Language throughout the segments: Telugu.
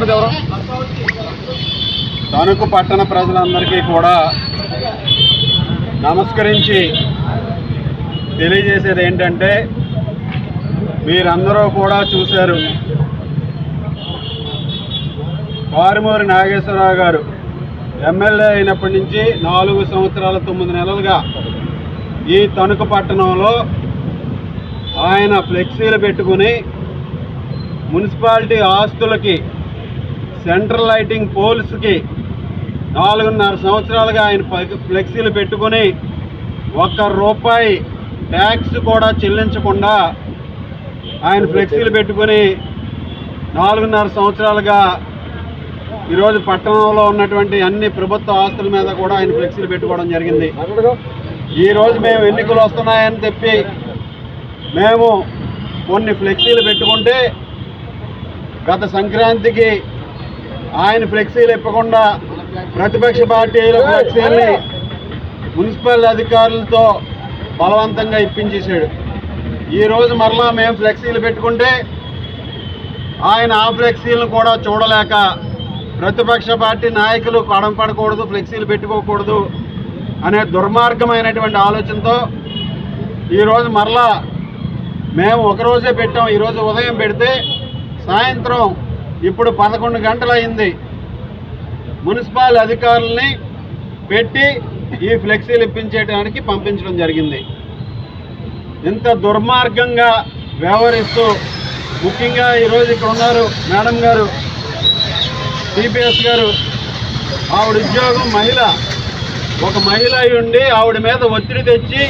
మాట్లాడదు ఎవరు? తణుకు పట్టణ ప్రజలందరికీ కూడా నమస్కరించి తెలియజేసేది ఏంటంటే మీరందరూ కూడా చూశారు. కారుమూరి నాగేశ్వరరావు గారు ఎమ్మెల్యే అయినప్పటి నుంచి నాలుగు సంవత్సరాల తొమ్మిది నెలలుగా ఈ తణుకు పట్టణంలో ఆయన ఫ్లెక్సీలు పెట్టుకుని మున్సిపాలిటీ ఆస్తులకి సెంట్రల్ లైటింగ్ పోల్స్కి నాలుగున్నర సంవత్సరాలుగా ఆయన ఫ్లెక్సీలు పెట్టుకుని ఒక్క రూపాయి ట్యాక్స్ కూడా చెల్లించకుండా ఆయన ఫ్లెక్సీలు పెట్టుకుని నాలుగున్నర సంవత్సరాలుగా ఈరోజు పట్టణంలో ఉన్నటువంటి అన్ని ప్రభుత్వ ఆస్తుల మీద కూడా ఆయన ఫ్లెక్సీలు పెట్టుకోవడం జరిగింది. ఈరోజు మేము ఎన్నికలు వస్తున్నాయని చెప్పి మేము కొన్ని ఫ్లెక్సీలు పెట్టుకుంటే గత సంక్రాంతికి ఆయన ఫ్లెక్సీలు ఇప్పకుండా ప్రతిపక్ష పార్టీల ఫ్లెక్సీల్ని మున్సిపల్ అధికారులతో బలవంతంగా ఇప్పించేశాడు. ఈరోజు మరలా మేము ఫ్లెక్సీలు పెట్టుకుంటే ఆయన ఆ ఫ్లెక్సీలను కూడా చూడలేక ప్రతిపక్ష పార్టీ నాయకులు పడం పడకూడదు ఫ్లెక్సీలు పెట్టుకోకూడదు అనే దుర్మార్గమైనటువంటి ఆలోచనతో ఈరోజు మరలా మేము ఒకరోజే పెట్టాం. ఈరోజు ఉదయం పెడితే సాయంత్రం ఇప్పుడు పదకొండు గంటలైంది. మున్సిపల్ అధికారుల్ని పెట్టి ఈ ఫ్లెక్సీలు ఇప్పించేయడానికి పంపించడం జరిగింది. ఇంత దుర్మార్గంగా వ్యవహరిస్తూ ముఖ్యంగా ఈరోజు ఇక్కడ ఉన్నారు మేడం గారు సిపిఎస్ గారు. ఆవిడ ఉద్యోగం మహిళ. ఒక మహిళ ఉండి ఆవిడ మీద ఒత్తిడి తెచ్చి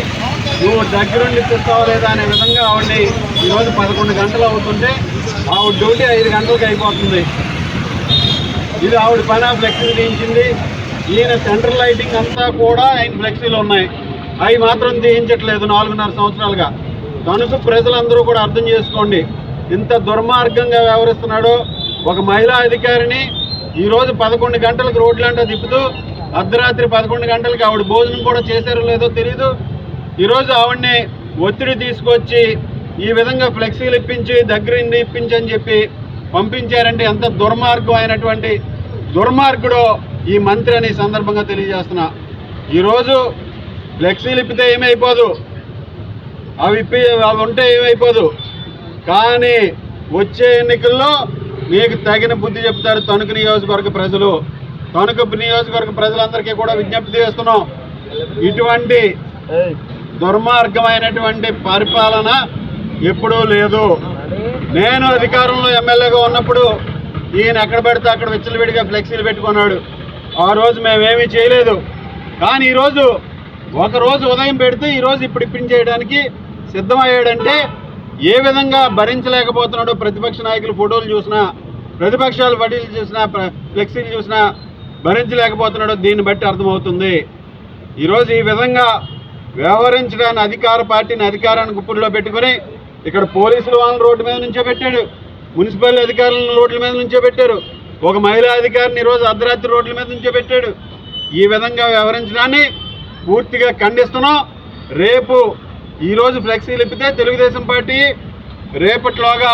నువ్వు దగ్గరుండి తెస్తావా లేదా అనే విధంగా ఆవిడని ఈరోజు పదకొండు గంటలు అవుతుంటే ఆవిడ డ్యూటీ ఐదు గంటలకు అయిపోతుంది. ఇది ఆవిడ పైన ఫ్లెక్సీలు తీయించింది. ఈయన సెంట్రల్ లైటింగ్ అంతా కూడా ఆయన ఫ్లెక్సీలు ఉన్నాయి. అవి మాత్రం తీయించట్లేదు నాలుగున్నర సంవత్సరాలుగా. కనుక ప్రజలందరూ కూడా అర్థం చేసుకోండి. ఇంత దుర్మార్గంగా వ్యవహరిస్తున్నాడో ఒక మహిళా అధికారిని. ఈరోజు పదకొండు గంటలకు రోడ్లంట తిప్పుతూ అర్ధరాత్రి పదకొండు గంటలకు ఆవిడ భోజనం కూడా చేశారో లేదో తెలియదు ఈరోజు ఆవిడని ఒత్తిడి తీసుకొచ్చి ఈ విధంగా ఫ్లెక్సీలు ఇప్పించి దగ్గరుండి ఇప్పించి అని చెప్పి పంపించారంటే ఎంత దుర్మార్గం అయినటువంటి దుర్మార్గుడో ఈ మంత్రి అని సందర్భంగా తెలియజేస్తున్నా. ఈరోజు ఫ్లెక్సీలు ఇప్పితే ఏమైపోదు? అవి ఇప్పి అవి ఉంటే ఏమైపోదు? కానీ వచ్చే ఎన్నికల్లో మీకు తగిన బుద్ధి చెప్తారు తణుకు నియోజకవర్గ ప్రజలు. తణుకు నియోజకవర్గ ప్రజలందరికీ కూడా విజ్ఞప్తి చేస్తున్నాం. ఇటువంటి దుర్మార్గమైనటువంటి పరిపాలన ఎప్పుడూ లేదు. నేను అధికారంలో ఎమ్మెల్యేగా ఉన్నప్పుడు ఈయన ఎక్కడ పెడితే అక్కడ విచ్చలవిడిగా ఫ్లెక్సీలు పెట్టుకున్నాడు. ఆ రోజు మేమేమీ చేయలేదు. కానీ ఈరోజు ఒక రోజు ఉదయం పెడితే ఈరోజు ఇప్పుడు ఇప్పించేయడానికి సిద్ధమయ్యాడంటే ఏ విధంగా భరించలేకపోతున్నాడో ప్రతిపక్ష నాయకులు ఫోటోలు చూసినా ప్రతిపక్షాలు వడ్డీలు చూసినా ఫ్లెక్సీలు చూసినా భరించలేకపోతున్నాడో దీన్ని బట్టి అర్థమవుతుంది. ఈరోజు ఈ విధంగా వ్యవహరించడానికి అధికార పార్టీని అధికారాన్ని గుప్పుల్లో పెట్టుకొని ఇక్కడ పోలీసులు వాళ్ళని రోడ్డు మీద నుంచో పెట్టాడు. మున్సిపల్ అధికారులను రోడ్ల మీద నుంచో పెట్టారు. ఒక మహిళా అధికారిని ఈరోజు అర్ధరాత్రి రోడ్ల మీద నుంచో పెట్టాడు. ఈ విధంగా వ్యవహరించడాన్ని పూర్తిగా ఖండిస్తున్నాం. రేపు ఈరోజు ఫ్లెక్సీలు ఇప్పితే తెలుగుదేశం పార్టీ రేపట్లోగా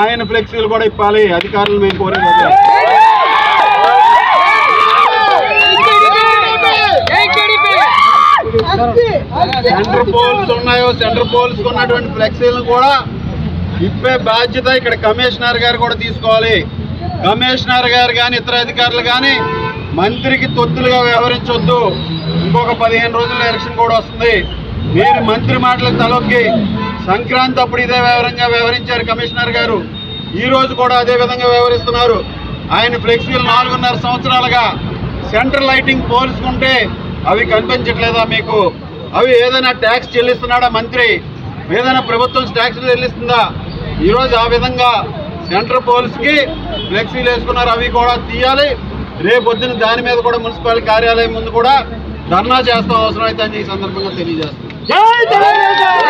ఆయన ఫ్లెక్సీలు కూడా ఇప్పాలి. అధికారులు మేము కోరేది. సెంటర్ పోల్స్ సెంటర్ పోల్చుకున్నటువంటి ఉన్నటువంటి ఫ్లెక్సీలను కూడా ఇప్పే బాధ్యత ఇక్కడ కమిషనర్ గారు కూడా తీసుకోవాలి. కమిషనర్ గారు కానీ ఇతర అధికారులు కానీ మంత్రికి తొత్తులుగా వ్యవహరించొద్దు. ఇంకొక పదిహేను రోజుల ఎలక్షన్ కూడా వస్తుంది. మీరు మంత్రి మాటలు తలొక్కి సంక్రాంతి అప్పుడు ఇదే వివరంగా వ్యవహరించారు కమిషనర్ గారు. ఈరోజు కూడా అదే విధంగా వ్యవహరిస్తున్నారు. ఆయన ఫ్లెక్సీలు నాలుగున్నర సంవత్సరాలుగా సెంట్రల్ లైటింగ్ పోల్చుకుంటే అవి కనిపించట్లేదా మీకు? అవి ఏదైనా ట్యాక్స్ చెల్లిస్తున్నాడా మంత్రి? ఏదైనా ప్రభుత్వం ట్యాక్స్ చెల్లిస్తుందా? ఈరోజు ఆ విధంగా సెంటర్ పోలీస్కి ఫ్లెక్సీలు వేసుకున్నారు అవి కూడా తీయాలి. రేపు పొద్దున దాని మీద కూడా మున్సిపల్ కార్యాలయం ముందు కూడా ధర్నా చేస్తాం అవసరం అయితే అని ఈ సందర్భంగా తెలియజేస్తాం